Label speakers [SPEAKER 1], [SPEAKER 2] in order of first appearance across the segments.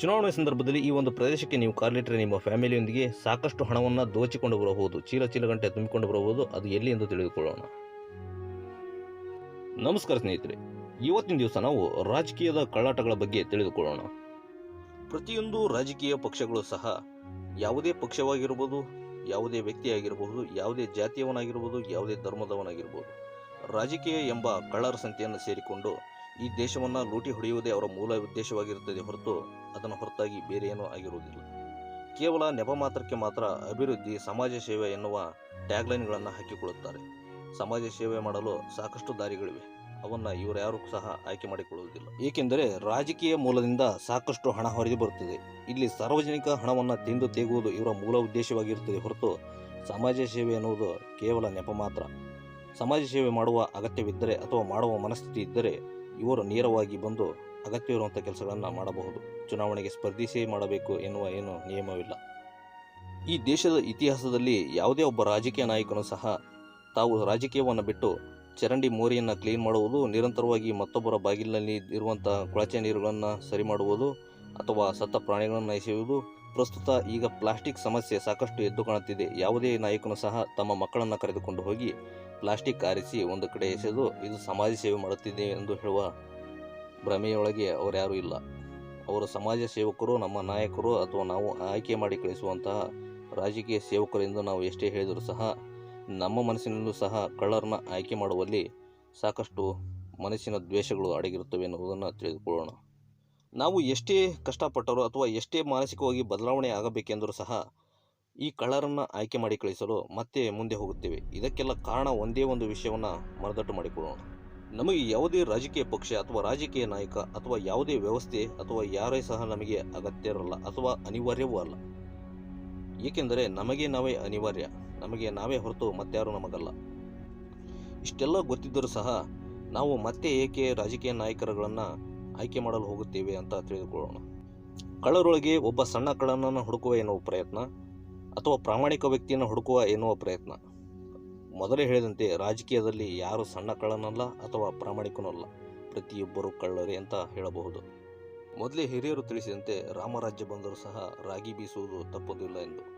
[SPEAKER 1] ಚುನಾವಣೆ ಸಂದರ್ಭದಲ್ಲಿ ಈ ಒಂದು ಪ್ರದೇಶಕ್ಕೆ ನೀವು ಕಾರ್ಲಿಟ್ಟರೆ ನಿಮ್ಮ ಫ್ಯಾಮಿಲಿಯೊಂದಿಗೆ ಸಾಕಷ್ಟು ಹಣವನ್ನು ದೋಚಿಕೊಂಡು ಬರಬಹುದು, ಚೀಲ ಚೀಲ ಗಂಟೆ ತುಂಬಿಕೊಂಡು ಬರಬಹುದು, ಅದು ಎಲ್ಲಿ ಎಂದು ತಿಳಿದುಕೊಳ್ಳೋಣ. ನಮಸ್ಕಾರ ಸ್ನೇಹಿತರೆ, ಇವತ್ತಿನ ದಿವಸ ನಾವು ರಾಜಕೀಯದ ಕಳ್ಳಾಟಗಳ ಬಗ್ಗೆ ತಿಳಿದುಕೊಳ್ಳೋಣ. ಪ್ರತಿಯೊಂದು ರಾಜಕೀಯ ಪಕ್ಷಗಳು ಸಹ ಯಾವುದೇ ಪಕ್ಷವಾಗಿರ್ಬೋದು, ಯಾವುದೇ ವ್ಯಕ್ತಿಯಾಗಿರಬಹುದು ಯಾವುದೇ ಜಾತಿಯವನಾಗಿರ್ಬೋದು, ಯಾವುದೇ ಧರ್ಮದವನಾಗಿರ್ಬೋದು, ರಾಜಕೀಯ ಎಂಬ ಕಳ್ಳರ ಸಂತೆಯನ್ನು ಸೇರಿಕೊಂಡು ಈ ದೇಶವನ್ನು ಲೂಟಿ ಹೊಡೆಯುವುದೇ ಅವರ ಮೂಲ ಉದ್ದೇಶವಾಗಿರುತ್ತದೆ ಹೊರತು ಅದನ್ನು ಹೊರತಾಗಿ ಬೇರೆ ಏನೂ ಆಗಿರುವುದಿಲ್ಲ. ಕೇವಲ ನೆಪ ಮಾತ್ರಕ್ಕೆ ಮಾತ್ರ ಅಭಿವೃದ್ಧಿ, ಸಮಾಜ ಸೇವೆ ಎನ್ನುವ ಟ್ಯಾಗ್ಲೈನ್ಗಳನ್ನು ಹಾಕಿಕೊಳ್ಳುತ್ತಾರೆ. ಸಮಾಜ ಸೇವೆ ಮಾಡಲು ಸಾಕಷ್ಟು ದಾರಿಗಳಿವೆ. ಅವನ್ನು ಇವರು ಯಾರು ಸಹ ಆಯ್ಕೆ ಮಾಡಿಕೊಳ್ಳುವುದಿಲ್ಲ. ಏಕೆಂದರೆ ರಾಜಕೀಯ ಮೂಲದಿಂದ ಸಾಕಷ್ಟು ಹಣ ಹೊರಗೆ ಬರುತ್ತದೆ. ಇಲ್ಲಿ ಸಾರ್ವಜನಿಕ ಹಣವನ್ನು ತಿಂದು ತೆಗುವುದು ಇವರ ಮೂಲ ಉದ್ದೇಶವಾಗಿರುತ್ತದೆ ಹೊರತು ಸಮಾಜ ಸೇವೆ ಎನ್ನುವುದು ಕೇವಲ ನೆಪ ಮಾತ್ರ. ಸಮಾಜ ಸೇವೆ ಮಾಡುವ ಅಗತ್ಯವಿದ್ದರೆ ಅಥವಾ ಮಾಡುವ ಮನಸ್ಥಿತಿ ಇದ್ದರೆ ಇವರು ನೇರವಾಗಿ ಬಂದು ಅಗತ್ಯವಿರುವಂಥ ಕೆಲಸಗಳನ್ನು ಮಾಡಬಹುದು. ಚುನಾವಣೆಗೆ ಸ್ಪರ್ಧಿಸಿ ಮಾಡಬೇಕು ಎನ್ನುವ ಏನು ನಿಯಮವಿಲ್ಲ. ಈ ದೇಶದ ಇತಿಹಾಸದಲ್ಲಿ ಯಾವುದೇ ಒಬ್ಬ ರಾಜಕೀಯ ನಾಯಕನು ಸಹ ತಾವು ರಾಜಕೀಯವನ್ನು ಬಿಟ್ಟು ಚರಂಡಿ ಮೋರಿಯನ್ನು ಕ್ಲೀನ್ ಮಾಡುವುದು, ನಿರಂತರವಾಗಿ ಮತ್ತೊಬ್ಬರ ಬಾಗಿಲಿನಲ್ಲಿ ಇರುವಂಥ ಕೊಳಚೆ ನೀರುಗಳನ್ನು ಸರಿ ಮಾಡುವುದು ಅಥವಾ ಸತ್ತ ಪ್ರಾಣಿಗಳನ್ನು ಎಸೆಯುವುದು ಪ್ರಸ್ತುತ ಈಗ ಪ್ಲಾಸ್ಟಿಕ್ ಸಮಸ್ಯೆ ಸಾಕಷ್ಟು ಎದ್ದು ಕಾಣುತ್ತಿದೆ. ಯಾವುದೇ ನಾಯಕನು ಸಹ ತಮ್ಮ ಮಕ್ಕಳನ್ನು ಕರೆದುಕೊಂಡು ಹೋಗಿ ಪ್ಲಾಸ್ಟಿಕ್ ಆರಿಸಿ ಒಂದು ಕಡೆ ಎಸೆದು ಇದು ಸಮಾಜ ಸೇವೆ ಮಾಡುತ್ತಿದೆ ಎಂದು ಹೇಳುವ ಭ್ರಮೆಯೊಳಗೆ ಅವರ್ಯಾರೂ ಇಲ್ಲ. ಅವರು ಸಮಾಜ ಸೇವಕರು, ನಮ್ಮ ನಾಯಕರು ಅಥವಾ ನಾವು ಆಯ್ಕೆ ಮಾಡಿ ಕಳಿಸುವಂತಹ ರಾಜಕೀಯ ಸೇವಕರು ಎಂದು ನಾವು ಎಷ್ಟೇ ಹೇಳಿದರೂ ಸಹ, ನಮ್ಮ ಮನಸ್ಸಿನಲ್ಲೂ ಸಹ ಕಳ್ಳರನ್ನ ಆಯ್ಕೆ ಮಾಡುವಲ್ಲಿ ಸಾಕಷ್ಟು ಮನಸ್ಸಿನ ದ್ವೇಷಗಳು ಅಡಗಿರುತ್ತವೆ ಎನ್ನುವುದನ್ನು ತಿಳಿದುಕೊಳ್ಳೋಣ. ನಾವು ಎಷ್ಟೇ ಕಷ್ಟಪಟ್ಟರೂ ಅಥವಾ ಎಷ್ಟೇ ಮಾನಸಿಕವಾಗಿ ಬದಲಾವಣೆ ಆಗಬೇಕೆಂದರೂ ಸಹ, ಈ ಕಳ್ಳರನ್ನು ಆಯ್ಕೆ ಮಾಡಿ ಕಳಿಸಲು ಮತ್ತೆ ಮುಂದೆ ಹೋಗುತ್ತೇವೆ. ಇದಕ್ಕೆಲ್ಲ ಕಾರಣ ಒಂದೇ ಒಂದು ವಿಷಯವನ್ನು ಮರದಟ್ಟು ಮಾಡಿಕೊಳ್ಳೋಣ. ನಮಗೆ ಯಾವುದೇ ರಾಜಕೀಯ ಪಕ್ಷ ಅಥವಾ ರಾಜಕೀಯ ನಾಯಕ ಅಥವಾ ಯಾವುದೇ ವ್ಯವಸ್ಥೆ ಅಥವಾ ಯಾರೇ ಸಹ ನಮಗೆ ಅಗತ್ಯ ಇರಲ್ಲ ಅಥವಾ ಅನಿವಾರ್ಯವೂ ಅಲ್ಲ. ಏಕೆಂದರೆ ನಮಗೆ ನಾವೇ ಅನಿವಾರ್ಯ, ನಮಗೆ ನಾವೇ ಹೊರತು ಮತ್ತಾರು ನಮಗಲ್ಲ. ಇಷ್ಟೆಲ್ಲ ಗೊತ್ತಿದ್ದರೂ ಸಹ ನಾವು ಮತ್ತೆ ಏಕೆ ರಾಜಕೀಯ ನಾಯಕರುಗಳನ್ನು ಆಯ್ಕೆ ಮಾಡಲು ಹೋಗುತ್ತೇವೆ ಅಂತ ತಿಳಿದುಕೊಳ್ಳೋಣ. ಕಳ್ಳರೊಳಗೆ ಒಬ್ಬ ಸಣ್ಣ ಕಳ್ಳನನ್ನು ಹುಡುಕುವ ಎನ್ನುವ ಪ್ರಯತ್ನ ಅಥವಾ ಪ್ರಾಮಾಣಿಕ ವ್ಯಕ್ತಿಯನ್ನು ಹುಡುಕುವ ಎನ್ನುವ ಪ್ರಯತ್ನ. ಮೊದಲೇ ಹೇಳಿದಂತೆ ರಾಜಕೀಯದಲ್ಲಿ ಯಾರು ಸಣ್ಣ ಕಳ್ಳನಲ್ಲ ಅಥವಾ ಪ್ರಾಮಾಣಿಕನಲ್ಲ ಪ್ರತಿಯೊಬ್ಬರು ಕಳ್ಳರೇ ಅಂತ ಹೇಳಬಹುದು. ಮೊದಲೇ ಹಿರಿಯರು ತಿಳಿಸಿದಂತೆ ರಾಮರಾಜ್ಯ ಬಂದರೂ ಸಹ ರಾಗಿ ಬೀಸುವುದು ತಪ್ಪುವುದಿಲ್ಲ ಎಂದು.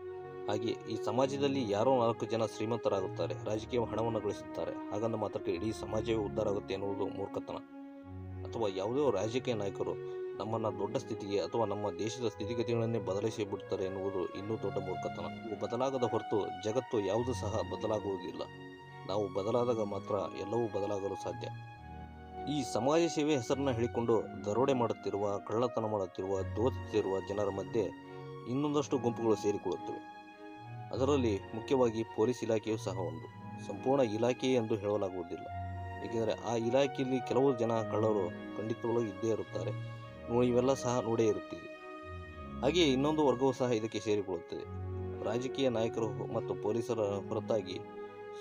[SPEAKER 1] ಹಾಗೆ ಈ ಸಮಾಜದಲ್ಲಿ ಯಾರೋ ನಾಲ್ಕು ಜನ ಶ್ರೀಮಂತರಾಗುತ್ತಾರೆ, ರಾಜಕೀಯ ಹಣವನ್ನು ಗಳಿಸುತ್ತಾರೆ. ಹಾಗಂದ ಮಾತ್ರಕ್ಕೆ ಇಡೀ ಸಮಾಜವೇ ಉದ್ಧಾರ ಆಗುತ್ತೆ ಎನ್ನುವುದು ಮೂರ್ಖತನ. ಅಥವಾ ಯಾವುದೋ ರಾಜಕೀಯ ನಾಯಕರು ನಮ್ಮನ್ನು ದೊಡ್ಡ ಸ್ಥಿತಿಗೆ ಅಥವಾ ನಮ್ಮ ದೇಶದ ಸ್ಥಿತಿಗತಿಗಳನ್ನೇ ಬದಲಿಸಿ ಬಿಡ್ತಾರೆ ಎನ್ನುವುದು ಇನ್ನೂ ದೊಡ್ಡ ಮೂರ್ಖತನ. ಇವು ಬದಲಾಗದ ಹೊರತು ಜಗತ್ತು ಯಾವುದು ಸಹ ಬದಲಾಗುವುದಿಲ್ಲ. ನಾವು ಬದಲಾದಾಗ ಮಾತ್ರ ಎಲ್ಲವೂ ಬದಲಾಗಲು ಸಾಧ್ಯ. ಈ ಸಮಾಜ ಸೇವೆ ಹೆಸರನ್ನು ಹೇಳಿಕೊಂಡು ದರೋಡೆ ಮಾಡುತ್ತಿರುವ, ಕಳ್ಳತನ ಮಾಡುತ್ತಿರುವ, ದೋಚುತ್ತಿರುವ ಜನರ ಮಧ್ಯೆ ಇನ್ನೊಂದಷ್ಟು ಗುಂಪುಗಳು ಸೇರಿಕೊಳ್ಳುತ್ತವೆ. ಅದರಲ್ಲಿ ಮುಖ್ಯವಾಗಿ ಪೊಲೀಸ್ ಇಲಾಖೆಯೂ ಸಹ ಒಂದು. ಸಂಪೂರ್ಣ ಇಲಾಖೆಯೇ ಎಂದು ಹೇಳಲಾಗುವುದಿಲ್ಲ. ಏಕೆಂದರೆ ಆ ಇಲಾಖೆಯಲ್ಲಿ ಕೆಲವು ಜನ ಕಳ್ಳರು ಖಂಡಿತವಾಗಲೂ ಇದ್ದೇ ಇರುತ್ತಾರೆ. ಇವೆಲ್ಲ ಸಹ ನೋಡೇ ಇರುತ್ತೀವಿ ಹಾಗೆಯೇ ಇನ್ನೊಂದು ವರ್ಗವೂ ಸಹ ಇದಕ್ಕೆ ಸೇರಿಕೊಳ್ಳುತ್ತದೆ. ರಾಜಕೀಯ ನಾಯಕರು ಮತ್ತು ಪೊಲೀಸರ ಹೊರತಾಗಿ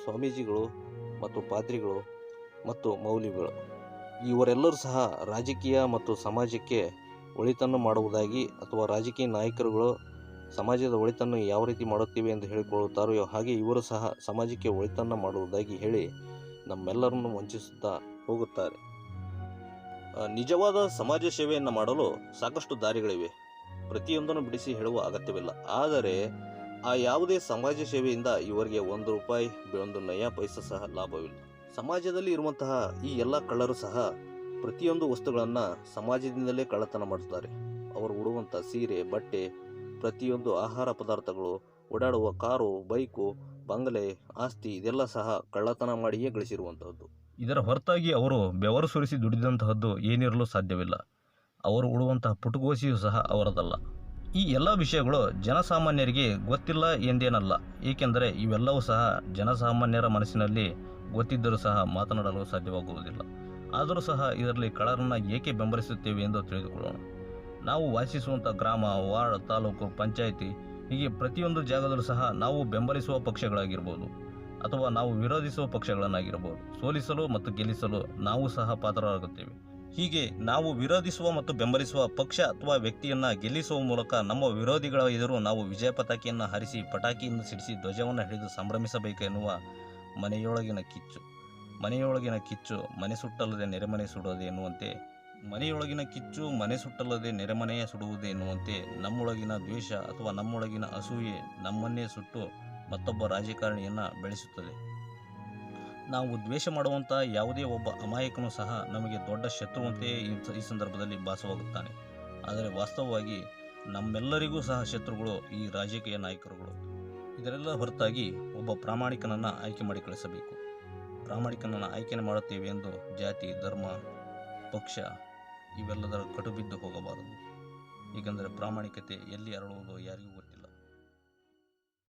[SPEAKER 1] ಸ್ವಾಮೀಜಿಗಳು ಮತ್ತು ಪಾದ್ರಿಗಳು ಮತ್ತು ಮೌಲ್ಯಗಳು. ಇವರೆಲ್ಲರೂ ಸಹ ರಾಜಕೀಯ ಮತ್ತು ಸಮಾಜಕ್ಕೆ ಒಳಿತನ್ನು ಮಾಡುವುದಾಗಿ ಅಥವಾ ರಾಜಕೀಯ ನಾಯಕರುಗಳು ಸಮಾಜದ ಒಳಿತನ್ನು ಯಾವ ರೀತಿ ಮಾಡುತ್ತೀವಿ ಎಂದು ಹೇಳಿಕೊಳ್ಳುತ್ತಾರೋ ಹಾಗೆ ಇವರು ಸಹ ಸಮಾಜಕ್ಕೆ ಒಳಿತನ್ನು ಮಾಡುವುದಾಗಿ ಹೇಳಿ ನಮ್ಮೆಲ್ಲರನ್ನು ವಂಚಿಸುತ್ತಾ ಹೋಗುತ್ತಾರೆ. ನಿಜವಾದ ಸಮಾಜ ಸೇವೆಯನ್ನು ಮಾಡಲು ಸಾಕಷ್ಟು ದಾರಿಗಳಿವೆ. ಪ್ರತಿಯೊಂದನ್ನು ಬಿಡಿಸಿ ಹೇಳುವ ಅಗತ್ಯವಿಲ್ಲ. ಆದರೆ ಆ ಯಾವುದೇ ಸಮಾಜ ಸೇವೆಯಿಂದ ಇವರಿಗೆ ಒಂದು ರೂಪಾಯಿ ಒಂದು ನಯ, ಪೈಸೆ ಸಹ ಲಾಭವಿಲ್ಲ. ಸಮಾಜದಲ್ಲಿ ಇರುವಂತಹ ಈ ಎಲ್ಲ ಕಳ್ಳರು ಸಹ ಪ್ರತಿಯೊಂದು ವಸ್ತುಗಳನ್ನು ಸಮಾಜದಿಂದಲೇ ಕಳ್ಳತನ ಮಾಡುತ್ತಾರೆ ಅವರು ಉಡುವಂಥ ಸೀರೆ, ಬಟ್ಟೆ, ಪ್ರತಿಯೊಂದು ಆಹಾರ ಪದಾರ್ಥಗಳು, ಓಡಾಡುವ ಕಾರು, ಬೈಕು, ಬಂಗಲೆ, ಆಸ್ತಿ ಇದೆಲ್ಲ ಸಹ ಕಳ್ಳತನ ಮಾಡಿಯೇ ಗಳಿಸಿರುವಂತಹದ್ದು. ಇದರ ಹೊರತಾಗಿ ಅವರು ಬೆವರು ಸುರಿಸಿ ದುಡಿದಂತಹದ್ದು ಏನಿರಲು ಸಾಧ್ಯವಿಲ್ಲ. ಅವರು ಉಡುವಂತಹ ಪುಟುಗೋಸಿಯೂ ಸಹ ಅವರದಲ್ಲ. ಈ ಎಲ್ಲ ವಿಷಯಗಳು ಜನಸಾಮಾನ್ಯರಿಗೆ ಗೊತ್ತಿಲ್ಲ ಎಂದೇನಲ್ಲ, ಏಕೆಂದರೆ ಇವೆಲ್ಲವೂ ಸಹ ಜನಸಾಮಾನ್ಯರ ಮನಸ್ಸಿನಲ್ಲಿ ಗೊತ್ತಿದ್ದರೂ ಸಹ ಮಾತನಾಡಲು ಸಾಧ್ಯವಾಗುವುದಿಲ್ಲ. ಆದರೂ ಸಹ ಇದರಲ್ಲಿ ಕಳ್ಳರನ್ನು ಏಕೆ ಬೆಂಬಲಿಸುತ್ತೇವೆ ಎಂದು ತಿಳಿದುಕೊಳ್ಳೋಣ. ನಾವು ವಾಸಿಸುವಂಥ ಗ್ರಾಮ, ವಾರ್ಡ್, ತಾಲೂಕು, ಪಂಚಾಯಿತಿ ಹೀಗೆ ಪ್ರತಿಯೊಂದು ಜಾಗದಲ್ಲೂ ಸಹ ನಾವು ಬೆಂಬಲಿಸುವ ಪಕ್ಷಗಳಾಗಿರ್ಬೋದು. ಅಥವಾ ನಾವು ವಿರೋಧಿಸುವ ಪಕ್ಷಗಳನ್ನಾಗಿರಬಹುದು. ಸೋಲಿಸಲು ಮತ್ತು ಗೆಲ್ಲಿಸಲು ನಾವು ಸಹ ಪಾತ್ರರಾಗುತ್ತೇವೆ. ಹೀಗೆ ನಾವು ವಿರೋಧಿಸುವ ಮತ್ತು ಬೆಂಬಲಿಸುವ ಪಕ್ಷ ಅಥವಾ ವ್ಯಕ್ತಿಯನ್ನ ಗೆಲ್ಲಿಸುವ ಮೂಲಕ ನಮ್ಮ ವಿರೋಧಿಗಳ ಎದುರು ನಾವು ವಿಜಯ ಪತಾಕಿಯನ್ನು ಹರಿಸಿ ಪಟಾಕಿಯನ್ನು ಸಿಡಿಸಿ ಧ್ವಜವನ್ನು ಹಿಡಿದು ಸಂಭ್ರಮಿಸಬೇಕು ಎನ್ನುವ ಮನೆಯೊಳಗಿನ ಕಿಚ್ಚು. ಮನೆಯೊಳಗಿನ ಕಿಚ್ಚು ಮನೆ ಸುಟ್ಟಲ್ಲದೆ ನೆರೆಮನೆ ಸುಡೋದು ಎನ್ನುವಂತೆ, ಮನೆಯೊಳಗಿನ ಕಿಚ್ಚು ಮನೆ ಸುಟ್ಟಲ್ಲದೆ ನೆರೆಮನೆಯ ಸುಡುವುದು ಎನ್ನುವಂತೆ ನಮ್ಮೊಳಗಿನ ದ್ವೇಷ ಅಥವಾ ನಮ್ಮೊಳಗಿನ ಅಸೂಯೆ ನಮ್ಮನ್ನೇ ಸುಟ್ಟು ಮತ್ತೊಬ್ಬ ರಾಜಕಾರಣಿಯನ್ನು ಬೆಳೆಸುತ್ತದೆ. ನಾವು ದ್ವೇಷ ಮಾಡುವಂಥ ಯಾವುದೇ ಒಬ್ಬ ಅಮಾಯಕನೂ ಸಹ ನಮಗೆ ದೊಡ್ಡ ಶತ್ರುವಂತೆಯೇ ಈ ಸಂದರ್ಭದಲ್ಲಿ ಭಾಸವಾಗುತ್ತಾನೆ. ಆದರೆ ವಾಸ್ತವವಾಗಿ ನಮ್ಮೆಲ್ಲರಿಗೂ ಸಹ ಶತ್ರುಗಳು ಈ ರಾಜಕೀಯ ನಾಯಕರುಗಳು. ಇದರೆಲ್ಲ ಹೊರತಾಗಿ ಒಬ್ಬ ಪ್ರಾಮಾಣಿಕನನ್ನು ಆಯ್ಕೆ ಮಾಡಿ ಕಳಿಸಬೇಕು. ಪ್ರಾಮಾಣಿಕನನ್ನು ಆಯ್ಕೆ ಮಾಡುತ್ತೇವೆ ಎಂದು ಜಾತಿ, ಧರ್ಮ, ಪಕ್ಷ ಇವೆಲ್ಲದರ ಕಟುಬಿದ್ದು ಹೋಗಬಾರದು. ಏಕೆಂದರೆ ಪ್ರಾಮಾಣಿಕತೆ ಎಲ್ಲಿ ಅರಳುವುದು ಯಾರಿಗೂ